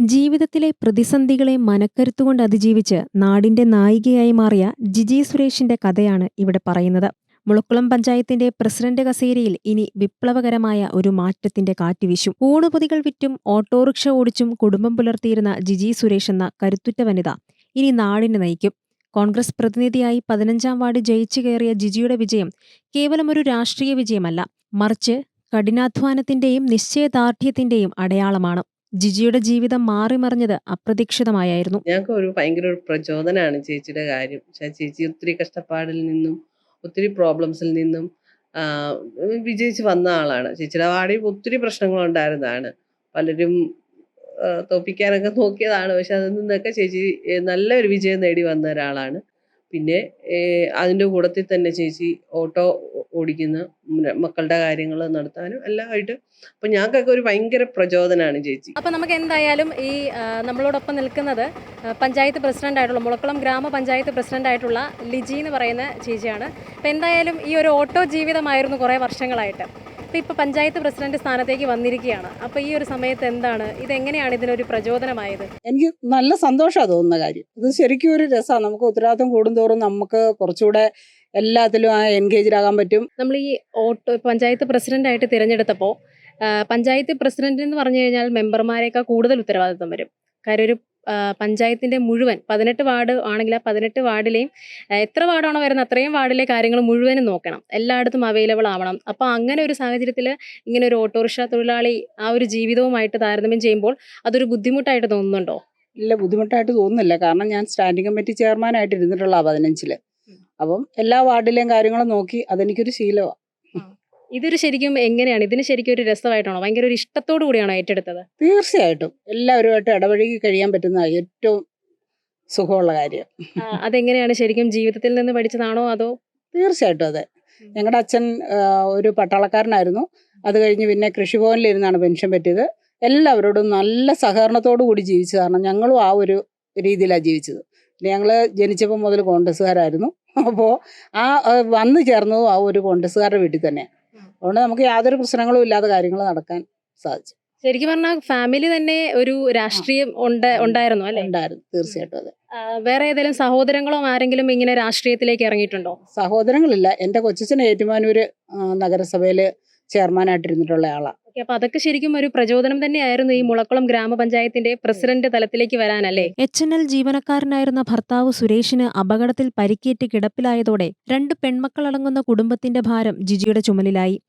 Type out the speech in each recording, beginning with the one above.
ജീവിതത്തിലെ പ്രതിസന്ധികളെ മനക്കരുത്തുകൊണ്ട് അതിജീവിച്ച് നാടിന്റെ നായികയായി മാറിയ ജിജി സുരേഷിന്റെ കഥയാണ് ഇവിടെ പറയുന്നത്. മുളക്കുളം പഞ്ചായത്തിന്റെ പ്രസിഡന്റ് കസേരയിൽ ഇനി വിപ്ലവകരമായ ഒരു മാറ്റത്തിന്റെ കാറ്റ് വീശും. ഊണുപൊതികൾ വിറ്റും ഓട്ടോറിക്ഷ ഓടിച്ചും കുടുംബം പുലർത്തിയിരുന്ന ജിജി സുരേഷ് എന്ന കരുത്തുറ്റ വനിത ഇനി നാടിനെ നയിക്കും. കോൺഗ്രസ് പ്രതിനിധിയായി പതിനഞ്ചാം വാർഡ് ജയിച്ചു കയറിയ ജിജിയുടെ വിജയം കേവലം ഒരു രാഷ്ട്രീയ വിജയമല്ല മറിച്ച് കഠിനാധ്വാനത്തിന്റെയും നിശ്ചയദാർഢ്യത്തിന്റെയും അടയാളമാണ്. ജിജിയുടെ ജീവിതം മാറിമറിഞ്ഞത് അപ്രതീക്ഷിതമായായിരുന്നു. ഞങ്ങൾക്ക് ഒരു ഭയങ്കര ഒരു പ്രചോദനമാണ് ചേച്ചിയുടെ കാര്യം. ചേച്ചി ഒത്തിരി കഷ്ടപ്പാടിൽ നിന്നും ഒത്തിരി പ്രോബ്ലംസിൽ നിന്നും വിജയിച്ച് വന്ന ആളാണ്. ചേച്ചിയുടെ വാടി ഒത്തിരി പ്രശ്നങ്ങളുണ്ടായിരുന്നതാണ്. പലരും തോപ്പിക്കാനൊക്കെ നോക്കിയതാണ്. പക്ഷെ അതിൽ നിന്നൊക്കെ ചേച്ചി നല്ലൊരു വിജയം നേടി വന്ന ഒരാളാണ്. പിന്നെ അതിന്റെ കൂടത്തിൽ തന്നെ ചേച്ചി ഓട്ടോ ഓടിക്കുന്ന മക്കളുടെ കാര്യങ്ങൾ നടത്താനും എല്ലാമായിട്ട് അപ്പം ഞങ്ങൾക്കൊക്കെ ഒരു ഭയങ്കര പ്രചോദനമാണ് ചേച്ചി. അപ്പോൾ നമുക്ക് എന്തായാലും ഈ നമ്മളോടൊപ്പം നിൽക്കുന്നത് പഞ്ചായത്ത് പ്രസിഡന്റ് ആയിട്ടുള്ള മുളക്കുളം ഗ്രാമപഞ്ചായത്ത് പ്രസിഡന്റ് ആയിട്ടുള്ള ലിജി എന്ന് പറയുന്ന ചേച്ചിയാണ്. അപ്പോൾ എന്തായാലും ഈ ഒരു ഓട്ടോ ജീവിതമായിരുന്നു കുറേ വർഷങ്ങളായിട്ട്. അപ്പോൾ ഇപ്പോൾ പഞ്ചായത്ത് പ്രസിഡന്റ് സ്ഥാനത്തേക്ക് വന്നിരിക്കുകയാണ്. അപ്പോൾ ഈ ഒരു സമയത്ത് എന്താണ്? ഇതെങ്ങനെയാണ് ഇതിനൊരു പ്രചോദനമായത്? എനിക്ക് നല്ല സന്തോഷമാണ് തോന്നുന്ന കാര്യം. ഇത് ശരിക്കും ഒരു രസമാണ് നമുക്ക് ഉത്തരവാദിത്വം കൂടുന്തോറും നമുക്ക് കുറച്ചുകൂടെ എല്ലാത്തിലും ആ എൻഗേജ്ഡ് ആകാൻ പറ്റും. നമ്മൾ ഈ ഓട്ടോ പഞ്ചായത്ത് പ്രസിഡന്റായിട്ട് തിരഞ്ഞെടുത്തപ്പോൾ പഞ്ചായത്ത് പ്രസിഡന്റ് എന്ന് പറഞ്ഞു കഴിഞ്ഞാൽ മെമ്പർമാരെക്കാൾ കൂടുതൽ ഉത്തരവാദിത്വം വരും. കാര്യം ഒരു ആ, പഞ്ചായത്തിന്റെ മുഴുവൻ പതിനെട്ട് വാർഡ് ആണെങ്കിൽ ആ പതിനെട്ട് വാർഡിലെയും എത്ര വാർഡാണോ വരുന്നത് അത്രയും വാർഡിലെ കാര്യങ്ങൾ മുഴുവനും നോക്കണം. എല്ലായിടത്തും അവൈലബിൾ ആവണം. അപ്പോൾ അങ്ങനെ ഒരു സാഹചര്യത്തിൽ ഇങ്ങനെ ഒരു ഓട്ടോറിക്ഷ തൊഴിലാളി ആ ഒരു ജീവിതവുമായിട്ട് താരതമ്യം ചെയ്യുമ്പോൾ അതൊരു ബുദ്ധിമുട്ടായിട്ട് തോന്നുന്നുണ്ടോ? ഇല്ല ബുദ്ധിമുട്ടായിട്ട് തോന്നുന്നില്ല. കാരണം ഞാൻ സ്റ്റാൻഡിംഗ് കമ്മിറ്റി ചെയർമാനായിട്ട് ഇരുന്നിട്ടുള്ള പതിനഞ്ചിൽ. അപ്പം എല്ലാ വാർഡിലെയും കാര്യങ്ങളും നോക്കി അതെനിക്കൊരു ശീലമാണ് ഇതൊരു ശരിക്കും എങ്ങനെയാണ്? ഇതിന് ശരിക്കും ഒരു രസമായിട്ടാണോ? ഭയങ്കര ഒരു ഇഷ്ടത്തോടു കൂടിയാണോ ഏറ്റെടുത്തത്? തീർച്ചയായിട്ടും. എല്ലാവരുമായിട്ട് ഇടപഴകി കഴിയാൻ പറ്റുന്ന ഏറ്റവും സുഖമുള്ള കാര്യം. അതെങ്ങനെയാണ് ശരിക്കും ജീവിതത്തിൽ നിന്ന് പഠിച്ചതാണോ അതോ? തീർച്ചയായിട്ടും അതെ. ഞങ്ങളുടെ അച്ഛൻ ഒരു പട്ടാളക്കാരനായിരുന്നു. അത് കഴിഞ്ഞ് പിന്നെ കൃഷിഭവനിലിരുന്നാണ് പെൻഷൻ പറ്റിയത്. എല്ലാവരോടും നല്ല സഹകരണത്തോടു കൂടി ജീവിച്ചു കാരണം ഞങ്ങളും ആ ഒരു രീതിയിലാണ് ജീവിച്ചത്. പിന്നെ ഞങ്ങൾ ജനിച്ചപ്പോൾ മുതൽ കോൺഗ്രസ്സുകാരായിരുന്നു. അപ്പോൾ ആ വന്നു ചേർന്നതും ആ ഒരു കോൺഗ്രസ്സുകാരുടെ വീട്ടിൽ തന്നെ അതുകൊണ്ട് നമുക്ക് യാതൊരു പ്രശ്നങ്ങളും ഇല്ലാതെ കാര്യങ്ങൾ നടക്കാൻ സാധിച്ചു. ശരിക്കും പറഞ്ഞാൽ ഫാമിലി തന്നെ ഒരു രാഷ്ട്രീയം ഉണ്ട് ഉണ്ടായിരുന്നു അല്ലെ? ഉണ്ടായിരുന്നു തീർച്ചയായിട്ടും അതെ. വേറെ ഏതെങ്കിലും സഹോദരങ്ങളോ ആരെങ്കിലും ഇങ്ങനെ രാഷ്ട്രീയത്തിലേക്ക് ഇറങ്ങിയിട്ടുണ്ടോ? സഹോദരങ്ങളില്ല. എന്റെ കൊച്ചച്ഛൻ ഏറ്റുമാനൂര് നഗരസഭയിൽ ചെയർമാനായിട്ടിരുന്നിട്ടുള്ള ആളാണ് ഓക്കെ അപ്പൊ അതൊക്കെ ശരിക്കും ഒരു പ്രചോദനം തന്നെയായിരുന്നു ഈ മുളക്കുളം ഗ്രാമപഞ്ചായത്തിന്റെ പ്രസിഡന്റ് തലത്തിലേക്ക് വരാനല്ലേ? എച്ച് എൻ എൽ ജീവനക്കാരനായിരുന്ന ഭർത്താവ് സുരേഷിന് അപകടത്തിൽ പരിക്കേറ്റ് കിടപ്പിലായതോടെ രണ്ട് പെൺമക്കളടങ്ങുന്ന കുടുംബത്തിന്റെ ഭാരം ജിജിയുടെ ചുമലിലായി.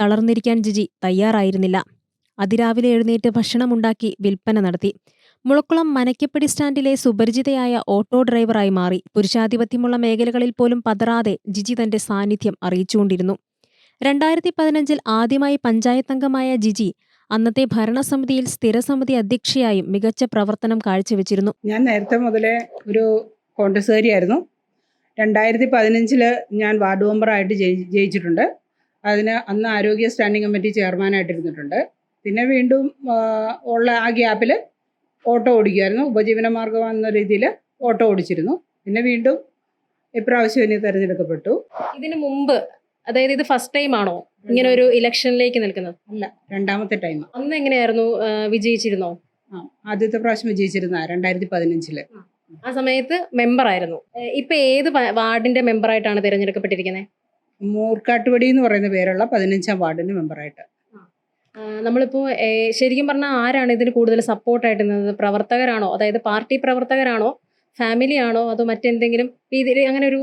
തളർന്നിരിക്കാൻ ജിജി തയ്യാറായിരുന്നില്ല. അതിരാവിലെ എഴുന്നേറ്റ് ഭക്ഷണമുണ്ടാക്കി വിൽപ്പന നടത്തി. മുളക്കുളം മനക്കപ്പടി സ്റ്റാൻഡിലെ സുപരിചിതയായ ഓട്ടോ ഡ്രൈവറായി മാറി. പുരുഷാധിപത്യമുള്ള മേഖലകളിൽ പോലും പതറാതെ ജിജി തന്റെ സാന്നിധ്യം അറിയിച്ചുകൊണ്ടിരുന്നു. രണ്ടായിരത്തി പതിനഞ്ചിൽ ആദ്യമായി പഞ്ചായത്തംഗമായ ജിജി അന്നത്തെ ഭരണസമിതിയിൽ സ്ഥിരസമിതി അധ്യക്ഷയായും മികച്ച പ്രവർത്തനം കാഴ്ചവെച്ചിരുന്നു. ഞാൻ നേരത്തെ മുതലേ ഒരു കോൺഗ്രസ്സുകാരിയായിരുന്നു രണ്ടായിരത്തി പതിനഞ്ചിൽ ഞാൻ വാർഡ് മെമ്പറായിട്ട് ജയിച്ചിട്ടുണ്ട്. അതിന് അന്ന് ആരോഗ്യ സ്റ്റാൻഡിംഗ് കമ്മിറ്റി ചെയർമാനായിട്ടിരുന്നിട്ടുണ്ട് പിന്നെ വീണ്ടും ഉള്ള ആ ഗ്യാപ്പിൽ ഓട്ടോ ഓടിക്കുമായിരുന്നു ഉപജീവന മാർഗം എന്ന രീതിയിൽ ഓട്ടോ ഓടിച്ചിരുന്നു. പിന്നെ വീണ്ടും ഇപ്രാവശ്യം ഇനി തിരഞ്ഞെടുക്കപ്പെട്ടു. ഇതിനു മുമ്പ് അതായത് ഇത് ഫസ്റ്റ് ടൈം ആണോ? ഇങ്ങനെ ഒരു ഇലക്ഷനിലേക്ക് നിൽക്കുന്നത്? അല്ല രണ്ടാമത്തെ ടൈം അന്ന് എങ്ങനെയായിരുന്നു ആ, വിജയിച്ചിരുന്നോ? ആ ആദ്യത്തെ പ്രാവശ്യം വിജയിച്ചിരുന്ന രണ്ടായിരത്തി പതിനഞ്ചിൽ ആ സമയത്ത് മെമ്പർ ആയിരുന്നു. ഇപ്പൊ ഏത് വ- വാർഡിന്റെ മെമ്പറായിട്ടാണ് തിരഞ്ഞെടുക്കപ്പെട്ടിരിക്കുന്നത് മൂർക്കാട്ടുപടി എന്ന് പറയുന്ന പേരുള്ള പതിനഞ്ചാം വാർഡിന്റെ മെമ്പറായിട്ട് നമ്മളിപ്പോ ശരിക്കും പറഞ്ഞാൽ ആരാണ് ഇതിന് കൂടുതൽ സപ്പോർട്ടായിട്ട് നിന്നത്? പ്രവർത്തകരാണോ? അതായത് പാർട്ടി പ്രവർത്തകരാണോ? ഫാമിലി ആണോ? അതോ മറ്റെന്തെങ്കിലും? രീതിയിൽ അങ്ങനെ ഒരു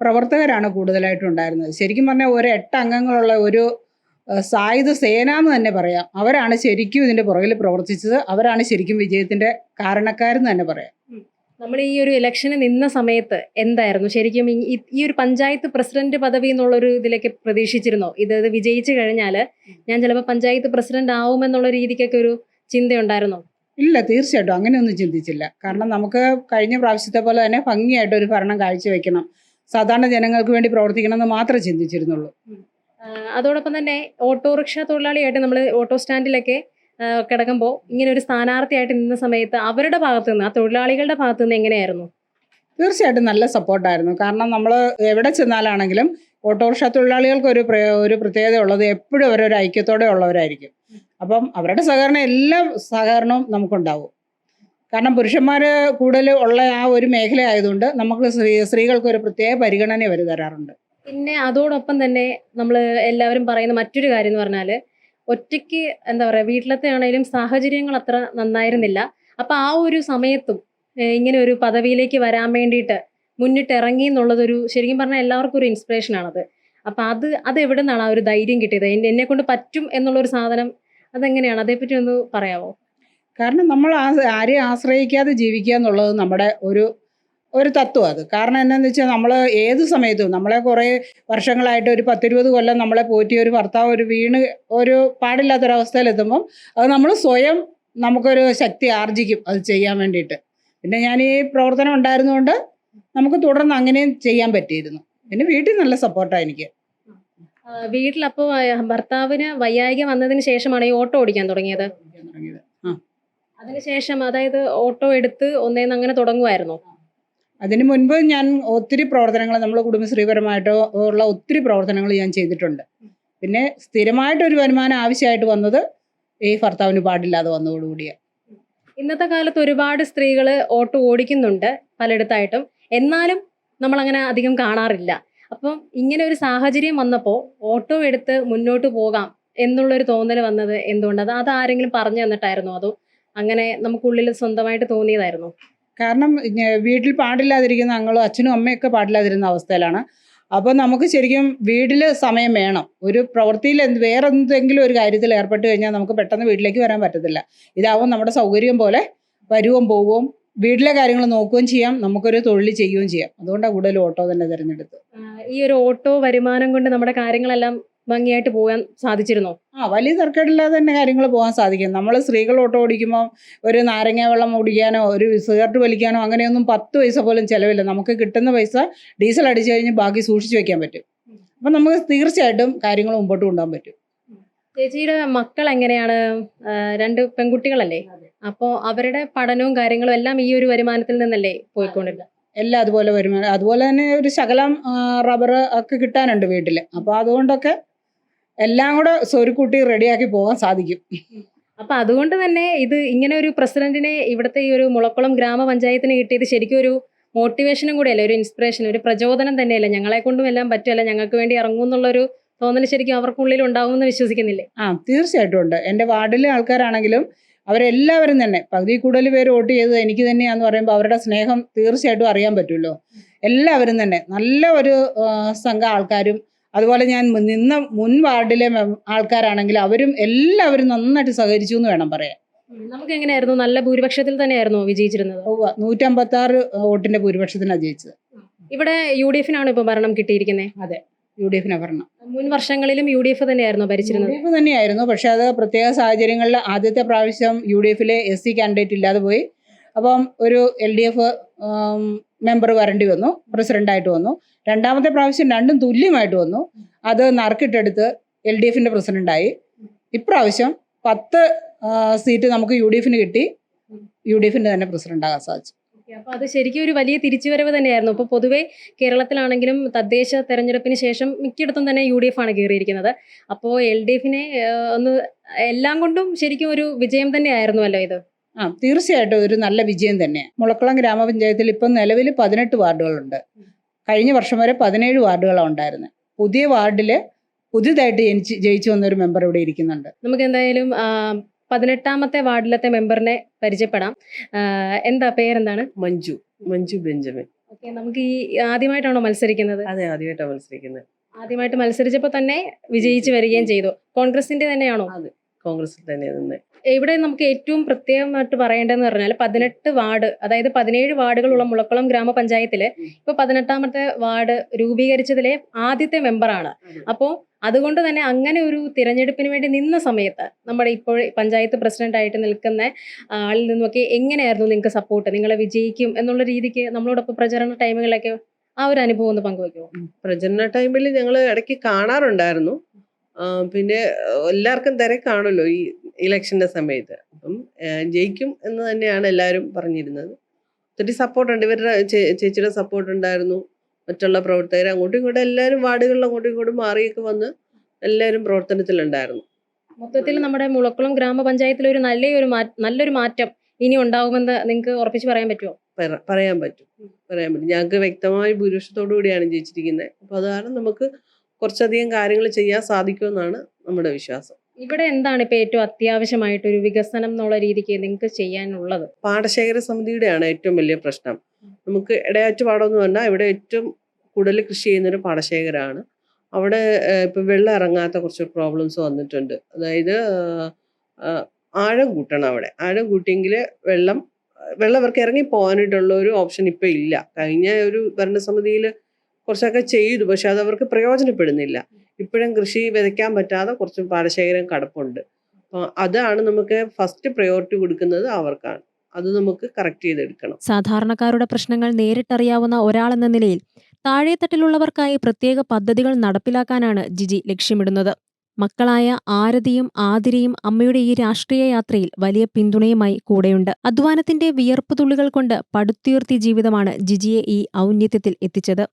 പ്രവർത്തകരാണ് കൂടുതലായിട്ടും ഉണ്ടായിരുന്നത് ശരിക്കും പറഞ്ഞാൽ ഒരു എട്ട് അംഗങ്ങളുള്ള ഒരു സായുധ സേന എന്ന് തന്നെ പറയാം. അവരാണ് ശരിക്കും ഇതിന്റെ പുറകിൽ പ്രവർത്തിച്ചത്. അവരാണ് ശരിക്കും വിജയത്തിന്റെ കാരണക്കാരെന്ന് തന്നെ പറയാം. നമ്മൾ ഈ ഒരു ഇലക്ഷന് നിന്ന സമയത്ത് എന്തായിരുന്നു? ശരിക്കും ഈ- ഒരു പഞ്ചായത്ത് പ്രസിഡന്റ് പദവി എന്നുള്ളൊരു ഇതിലേക്ക് പ്രതീക്ഷിച്ചിരുന്നോ? ഇത് വിജയിച്ചു കഴിഞ്ഞാൽ ഞാൻ ചിലപ്പോൾ പഞ്ചായത്ത് പ്രസിഡന്റ് ആവുമെന്നുള്ള രീതിക്കൊക്കെ ഒരു ചിന്തയുണ്ടായിരുന്നോ? ഇല്ല തീർച്ചയായിട്ടും അങ്ങനെയൊന്നും ചിന്തിച്ചില്ല. കാരണം നമുക്ക് കഴിഞ്ഞ പ്രാവശ്യത്തെ പോലെ തന്നെ ഭംഗിയായിട്ട് ഒരു ഭരണം കാഴ്ചവെക്കണം. സാധാരണ ജനങ്ങൾക്ക് വേണ്ടി പ്രവർത്തിക്കണം എന്ന് മാത്രമേ ചിന്തിച്ചിരുന്നുള്ളൂ. അതോടൊപ്പം തന്നെ ഓട്ടോറിക്ഷ തൊഴിലാളിയായിട്ട് നമ്മൾ ഓട്ടോ സ്റ്റാൻഡിലൊക്കെ കിടക്കുമ്പോൾ ഇങ്ങനെ ഒരു സ്ഥാനാർത്ഥിയായിട്ട് നിന്ന സമയത്ത് അവരുടെ ഭാഗത്തു നിന്ന് ആ തൊഴിലാളികളുടെ ഭാഗത്തു നിന്ന് എങ്ങനെയായിരുന്നു? തീർച്ചയായിട്ടും നല്ല സപ്പോർട്ടായിരുന്നു. കാരണം നമ്മൾ എവിടെ ചെന്നാലാണെങ്കിലും ഓട്ടോറിക്ഷ തൊഴിലാളികൾക്ക് ഒരു ഒരു പ്രത്യേകത ഉള്ളത് എപ്പോഴും അവരൊരു ഐക്യത്തോടെ ഉള്ളവരായിരിക്കും. അപ്പം അവരുടെ സഹകരണം എല്ലാ സഹകരണവും നമുക്കുണ്ടാവും. കാരണം പുരുഷന്മാർ കൂടുതൽ ഉള്ള ആ ഒരു മേഖല ആയതുകൊണ്ട് നമുക്ക് സ്ത്രീ സ്ത്രീകൾക്ക് ഒരു പ്രത്യേക പരിഗണന അവർ തരാറുണ്ട്. പിന്നെ അതോടൊപ്പം തന്നെ നമ്മൾ എല്ലാവരും പറയുന്ന മറ്റൊരു കാര്യം എന്ന് പറഞ്ഞാൽ ഒറ്റയ്ക്ക് എന്താ പറയുക വീട്ടിലത്തെ ആണെങ്കിലും സാഹചര്യങ്ങൾ അത്ര നന്നായിരുന്നില്ല. അപ്പൊ ആ ഒരു സമയത്തും ഇങ്ങനെ ഒരു പദവിയിലേക്ക് വരാൻ വേണ്ടിയിട്ട് മുന്നിട്ടിറങ്ങി എന്നുള്ളതൊരു ശരിക്കും പറഞ്ഞാൽ എല്ലാവർക്കും ഒരു ഇൻസ്പിറേഷൻ ആണത്. അപ്പൊ അത് അത് എവിടെ നിന്നാണ് ആ ഒരു ധൈര്യം കിട്ടിയത്? എന്നെ കൊണ്ട് പറ്റും എന്നുള്ളൊരു സാധനം അതെങ്ങനെയാണ്? അതേപ്പറ്റി ഒന്ന് പറയാമോ കാരണം നമ്മൾ ആ ആരെയും ആശ്രയിക്കാതെ ജീവിക്കുക എന്നുള്ളത് നമ്മുടെ ഒരു ഒരു തത്വം അത്. കാരണം എന്താണെന്ന് വെച്ചാൽ നമ്മൾ ഏത് സമയത്തും നമ്മളെ കുറേ വർഷങ്ങളായിട്ട് ഒരു പത്തിരുപത് കൊല്ലം നമ്മളെ പോറ്റി ഒരു ഭർത്താവ് ഒരു വീണ് ഒരു പാടില്ലാത്തൊരവസ്ഥയിലെത്തുമ്പം അത് നമ്മൾ സ്വയം നമുക്കൊരു ശക്തി ആർജിക്കും അത് ചെയ്യാൻ വേണ്ടിയിട്ട്. പിന്നെ ഞാൻ ഈ പ്രവർത്തനം ഉണ്ടായിരുന്നുകൊണ്ട് നമുക്ക് തുടർന്ന് അങ്ങനെയും ചെയ്യാൻ പറ്റിയിരുന്നു. പിന്നെ വീട്ടിൽ നല്ല സപ്പോർട്ടാണ് എനിക്ക്. വീട്ടിലപ്പോൾ ഭർത്താവിന് വയ്യായിക വന്നതിന് ശേഷമാണ് ഈ ഓട്ടോ ഓടിക്കാൻ തുടങ്ങിയത്. തുടങ്ങിയത്. അതിനുശേഷം അതായത് ഓട്ടോ എടുത്ത് ഒന്നേന്ന് അങ്ങനെ തുടങ്ങുമായിരുന്നു അതിനു മുൻപ് ഞാൻ ഒത്തിരി പ്രവർത്തനങ്ങൾ നമ്മൾ കുടുംബശ്രീപരമായിട്ടോ ഉള്ള ഒത്തിരി പ്രവർത്തനങ്ങൾ ഞാൻ ചെയ്തിട്ടുണ്ട്. പിന്നെ സ്ഥിരമായിട്ടൊരു വരുമാനം ആവശ്യമായിട്ട് വന്നത് ഈ ഭർത്താവിന് പാടില്ലാതെ വന്നതോടുകൂടിയ. ഇന്നത്തെ കാലത്ത് ഒരുപാട് സ്ത്രീകൾ ഓട്ടോ ഓടിക്കുന്നുണ്ട് പലയിടത്തായിട്ടും. എന്നാലും നമ്മൾ അങ്ങനെ അധികം കാണാറില്ല. അപ്പം ഇങ്ങനെ ഒരു സാഹചര്യം വന്നപ്പോൾ ഓട്ടോ എടുത്ത് മുന്നോട്ട് പോകാം എന്നുള്ളൊരു തോന്നൽ വന്നത് എന്തുകൊണ്ട് അത് ആരെങ്കിലും പറഞ്ഞു തന്നിട്ടായിരുന്നോ? അതോ അങ്ങനെ നമുക്കുള്ളിൽ സ്വന്തമായിട്ട് തോന്നിയതായിരുന്നു? കാരണം വീട്ടിൽ പാടില്ലാതിരിക്കുന്ന ഞങ്ങളും അച്ഛനും അമ്മയൊക്കെ പാടില്ലാതിരുന്ന അവസ്ഥയിലാണ്. അപ്പോൾ നമുക്ക് ശരിക്കും വീട്ടിൽ സമയം വേണം. ഒരു പ്രവൃത്തിയിൽ എന്ത് വേറെ എന്തെങ്കിലും ഒരു കാര്യത്തിൽ ഏർപ്പെട്ട് കഴിഞ്ഞാൽ നമുക്ക് പെട്ടെന്ന് വീട്ടിലേക്ക് വരാൻ പറ്റത്തില്ല. ഇതാവും നമ്മുടെ സൗകര്യം പോലെ വരുവും പോവുകയും വീട്ടിലെ കാര്യങ്ങൾ നോക്കുകയും ചെയ്യാം. നമുക്കൊരു തൊഴിൽ ചെയ്യുകയും ചെയ്യാം. അതുകൊണ്ടാണ് കൂടുതൽ ഓട്ടോ തന്നെ തിരഞ്ഞെടുത്തത്. ഈ ഒരു ഓട്ടോ വരുമാനം കൊണ്ട് നമ്മുടെ കാര്യങ്ങളെല്ലാം ഭംഗിയായിട്ട് പോകാൻ സാധിച്ചിരുന്നോ? ആ വലിയ തർക്കമില്ലാതെ തന്നെ കാര്യങ്ങൾ പോകാൻ സാധിക്കും. നമ്മൾ സ്ത്രീകൾ ഓട്ടോ ഓടിക്കുമ്പോൾ ഒരു നാരങ്ങ വെള്ളം ഓടിക്കാനോ ഒരു സിഗരറ്റ് വലിക്കാനോ അങ്ങനെയൊന്നും പത്ത് പൈസ പോലും ചിലവില്ല. നമുക്ക് കിട്ടുന്ന പൈസ ഡീസൽ അടിച്ചു കഴിഞ്ഞ് ബാക്കി സൂക്ഷിച്ചു വെക്കാൻ പറ്റും. അപ്പം നമുക്ക് തീർച്ചയായിട്ടും കാര്യങ്ങൾ മുമ്പോട്ട് കൊണ്ടുപോകാൻ പറ്റും. ചേച്ചിയുടെ മക്കൾ എങ്ങനെയാണ് രണ്ട് പെൺകുട്ടികളല്ലേ? അപ്പോൾ അവരുടെ പഠനവും കാര്യങ്ങളും എല്ലാം ഈ ഒരു വരുമാനത്തിൽ നിന്നല്ലേ പോയിക്കൊണ്ടിരുന്നത്? എല്ലാം അതുപോലെ വരുമാനം. അതുപോലെ തന്നെ ഒരു ശകലം റബ്ബർ ഒക്കെ കിട്ടാനുണ്ട് വീട്ടിൽ അപ്പോൾ അതുകൊണ്ടൊക്കെ എല്ലാം കൂടെ സ്വരുക്കൂട്ടി റെഡിയാക്കി പോകാൻ സാധിക്കും. അപ്പൊ അതുകൊണ്ട് തന്നെ ഇത് ഇങ്ങനെ ഒരു പ്രസിഡന്റിനെ ഇവിടുത്തെ ഈ ഒരു മുളക്കുളം ഗ്രാമപഞ്ചായത്തിന് കിട്ടിയത് ശരിക്കും ഒരു മോട്ടിവേഷനും കൂടിയല്ലേ ഒരു ഇൻസ്പിറേഷൻ ഒരു പ്രചോദനം തന്നെയല്ലേ? ഞങ്ങളെ കൊണ്ടും എല്ലാം പറ്റുമല്ല? ഞങ്ങൾക്ക് വേണ്ടി ഇറങ്ങും എന്നുള്ളൊരു തോന്നൽ ശരിക്കും അവർക്കുള്ളിൽ ഉണ്ടാവുമെന്ന് വിശ്വസിക്കുന്നില്ലേ? ആ തീർച്ചയായിട്ടും ഉണ്ട്. എന്റെ വാർഡിലെ ആൾക്കാരാണെങ്കിലും അവരെല്ലാവരും തന്നെ പകുതി കൂടുതൽ പേര് വോട്ട് ചെയ്തത് എനിക്ക് തന്നെയാന്ന് പറയുമ്പോൾ അവരുടെ സ്നേഹം തീർച്ചയായിട്ടും അറിയാൻ പറ്റുമല്ലോ. എല്ലാവരും തന്നെ നല്ല ഒരു സംഘം ആൾക്കാരും അതുപോലെ ഞാൻ നിന്ന മുൻ വാർഡിലെ ആൾക്കാരാണെങ്കിൽ അവരും എല്ലാവരും നന്നായിട്ട് സഹകരിച്ചു എന്ന് വേണം പറയാൻ. നമുക്ക് എങ്ങനെയായിരുന്നു നല്ല ഭൂരിപക്ഷത്തിൽ തന്നെയായിരുന്നു വിജയിച്ചിരുന്നത്. നൂറ്റമ്പത്തി ആറ് വോട്ടിന്റെ ഭൂരിപക്ഷത്തിനാണ് ജയിച്ചത്. ഇവിടെ യു ഡി എഫിനാണ് ഇപ്പൊ ഭരണം കിട്ടിയിരിക്കുന്നത് അതെ യു ഡി എഫിനാണ് ഭരണം. മുൻ വർഷങ്ങളിലും യു ഡി എഫ് തന്നെയായിരുന്നു ഭരിച്ചിരുന്നത്. യു ഡി എഫ് തന്നെയായിരുന്നു പക്ഷെ അത് പ്രത്യേക സാഹചര്യങ്ങളിൽ ആദ്യത്തെ പ്രാവശ്യം യു ഡി എഫിലെ എസ് സി കാൻഡിഡേറ്റ് ഇല്ലാതെ പോയി. അപ്പം ഒരു എൽ ഡി എഫ് മെമ്പർ വരേണ്ടി വന്നു പ്രസിഡന്റായിട്ട് വന്നു. രണ്ടാമത്തെ പ്രാവശ്യം രണ്ടും തുല്യമായിട്ട് വന്നു. അത് നറുക്കിട്ടെടുത്ത് എൽ ഡി എഫിന്റെ പ്രസിഡന്റായി ഇപ്രാവശ്യം പത്ത് സീറ്റ് നമുക്ക് യു ഡി എഫിന് കിട്ടി. യു ഡി എഫിന്റെ തന്നെ പ്രസിഡന്റാകാൻ സാധിച്ചു. അപ്പൊ അത് ശരിക്കും ഒരു വലിയ തിരിച്ചുവരവ് തന്നെയായിരുന്നു. അപ്പൊ പൊതുവെ കേരളത്തിലാണെങ്കിലും തദ്ദേശ തെരഞ്ഞെടുപ്പിന് ശേഷം മിക്കയിടത്തും തന്നെ യു ഡി എഫ് ആണ് കയറിയിരിക്കുന്നത്. അപ്പോൾ എൽ ഡി എഫിനെ ഒന്ന് എല്ലാം കൊണ്ടും ശരിക്കും ഒരു വിജയം തന്നെയായിരുന്നുവല്ലോ ഇത്? ആ തീർച്ചയായിട്ടും ഒരു നല്ല വിജയം തന്നെയാണ് മുളക്കുളം ഗ്രാമപഞ്ചായത്തിൽ ഇപ്പം നിലവിൽ പതിനെട്ട് വാർഡുകളുണ്ട്. കഴിഞ്ഞ വർഷം വരെ പതിനേഴ് വാർഡുകളാണ് ഉണ്ടായിരുന്നത് പുതിയ വാർഡിൽ പുതിയതായിട്ട് ജനിച്ച് ജയിച്ചു വന്ന ഒരു മെമ്പർ ഇവിടെ ഇരിക്കുന്നുണ്ട്. നമുക്ക് എന്തായാലും പതിനെട്ടാമത്തെ വാർഡിലത്തെ മെമ്പറിനെ പരിചയപ്പെടാം. എന്താ പേരെന്താണ്? മഞ്ജു. മഞ്ജു ബെഞ്ചമിൻ. ഓക്കെ നമുക്ക് ഈ ആദ്യമായിട്ടാണോ മത്സരിക്കുന്നത്? അതെ ആദ്യമായിട്ടാണ് മത്സരിക്കുന്നത്. ആദ്യമായിട്ട് മത്സരിച്ചപ്പോൾ തന്നെ വിജയിച്ച് വരികയും ചെയ്തു. കോൺഗ്രസിന്റെ തന്നെയാണോ? കോൺഗ്രസിൽ തന്നെ നിന്ന്. ഇവിടെ നമുക്ക് ഏറ്റവും പ്രത്യേകമായിട്ട് പറയേണ്ടതെന്ന് പറഞ്ഞാൽ പതിനെട്ട് വാർഡ് അതായത് പതിനേഴ് വാർഡുകളുള്ള മുളക്കുളം ഗ്രാമപഞ്ചായത്തിൽ ഇപ്പൊ പതിനെട്ടാമത്തെ വാർഡ് രൂപീകരിച്ചതിലെ ആദ്യത്തെ മെമ്പറാണ് അപ്പോ അപ്പോൾ അതുകൊണ്ട് തന്നെ അങ്ങനെ ഒരു തിരഞ്ഞെടുപ്പിന് വേണ്ടി നിന്ന സമയത്ത് നമ്മുടെ ഇപ്പോൾ പഞ്ചായത്ത് പ്രസിഡന്റ് ആയിട്ട് നിൽക്കുന്ന ആളിൽ നിന്നൊക്കെ എങ്ങനെയായിരുന്നു നിങ്ങൾക്ക് സപ്പോർട്ട് നിങ്ങളെ വിജയിക്കും എന്നുള്ള രീതിക്ക് നമ്മളോടൊപ്പം പ്രചരണ ടൈമുകളിലൊക്കെ ആ ഒരു അനുഭവം ഒന്ന് പങ്കുവെക്കുമോ പ്രചരണ ടൈമിൽ ഞങ്ങൾ ഇടയ്ക്ക് കാണാറുണ്ടായിരുന്നു. പിന്നെ എല്ലാവർക്കും തിരക്കാണല്ലോ ഈ ഇലക്ഷന്റെ സമയത്ത്. അപ്പം ജയിക്കും എന്ന് തന്നെയാണ് എല്ലാവരും പറഞ്ഞിരുന്നത്. ഒത്തിരി സപ്പോർട്ടുണ്ട് ഇവരുടെ ചേച്ചിയുടെ സപ്പോർട്ട് ഉണ്ടായിരുന്നു. മറ്റുള്ള പ്രവർത്തകർ അങ്ങോട്ടും ഇങ്ങോട്ടും എല്ലാവരും വാർഡുകളിൽ അങ്ങോട്ടും ഇങ്ങോട്ടും മാറിയൊക്കെ വന്ന് എല്ലാവരും പ്രവർത്തനത്തിലുണ്ടായിരുന്നു. മൊത്തത്തിൽ നമ്മുടെ മുളക്കുളം ഗ്രാമപഞ്ചായത്തിൽ ഒരു നല്ലൊരു നല്ലൊരു മാറ്റം ഇനി ഉണ്ടാവുമെന്ന് നിങ്ങൾക്ക് ഉറപ്പിച്ച് പറയാൻ പറ്റുമോ? പറയാൻ പറ്റും. പറയാൻ പറ്റും. ഞങ്ങൾക്ക് വ്യക്തമായ ഭൂരിപക്ഷത്തോടു കൂടിയാണ് ജയിച്ചിരിക്കുന്നത്. അപ്പോൾ അത് കാരണം നമുക്ക് കുറച്ചധികം കാര്യങ്ങൾ ചെയ്യാൻ സാധിക്കുമെന്നാണ് നമ്മുടെ വിശ്വാസം. ഇവിടെ എന്താണ് ഇപ്പോൾ ഏറ്റവും അത്യാവശ്യമായിട്ട് ഒരു വികസനം എന്നുള്ള രീതിക്ക് നിങ്ങൾക്ക് ചെയ്യാനുള്ളത്? പാടശേഖര സമിതിയുടെയാണ് ഏറ്റവും വലിയ പ്രശ്നം. നമുക്ക് ഇടയാറ്റുപാടം എന്ന് പറഞ്ഞാൽ ഇവിടെ ഏറ്റവും കൂടുതൽ കൃഷി ചെയ്യുന്നൊരു പാടശേഖരമാണ്. അവിടെ ഇപ്പം വെള്ളം ഇറങ്ങാത്ത കുറച്ച് പ്രോബ്ലംസ് വന്നിട്ടുണ്ട്. അതായത് ആഴം കൂട്ടണം അവിടെ. ആഴം കൂട്ടിയെങ്കിൽ വെള്ളം വെള്ളം അവർക്ക് ഇറങ്ങി പോകാനായിട്ടുള്ള ഒരു ഓപ്ഷൻ ഇപ്പം ഇല്ല. കഴിഞ്ഞ ഒരു ഭരണസമിതിയിൽ കുറച്ചൊക്കെ ചെയ്തു പക്ഷെ അത് അവർക്ക് പ്രയോജനപ്പെടുന്നില്ല. ഇപ്പോഴും കൃഷി വിതയ്ക്കാൻ പറ്റാതെ കുറച്ച് പാടശേഖരം കടപ്പുണ്ട്. അതാണ് നമുക്ക് ഫസ്റ്റ് പ്രയോറിറ്റി കൊടുക്കുന്നത് അവർക്കാണ്. അത് നമുക്ക് കറക്റ്റ് ചെയ്തെടുക്കണം. സാധാരണക്കാരുടെ പ്രശ്നങ്ങൾ നേരിട്ടറിയാവുന്ന ഒരാളെന്ന നിലയിൽ താഴെത്തട്ടിലുള്ളവർക്കായി പ്രത്യേക പദ്ധതികൾ നടപ്പിലാക്കാനാണ് ജിജി ലക്ഷ്യമിടുന്നത്. മക്കളായ ആരതിയും ആതിരയും അമ്മയുടെ ഈ രാഷ്ട്രീയ യാത്രയിൽ വലിയ പിന്തുണയുമായി കൂടെയുണ്ട്. അധ്വാനത്തിന്റെ വിയർപ്പ് തുള്ളികൾ കൊണ്ട് പടുത്തുയർത്തിയ ജീവിതമാണ് ജിജിയെ ഈ ഔന്നത്യത്തിൽ എത്തിച്ചത്.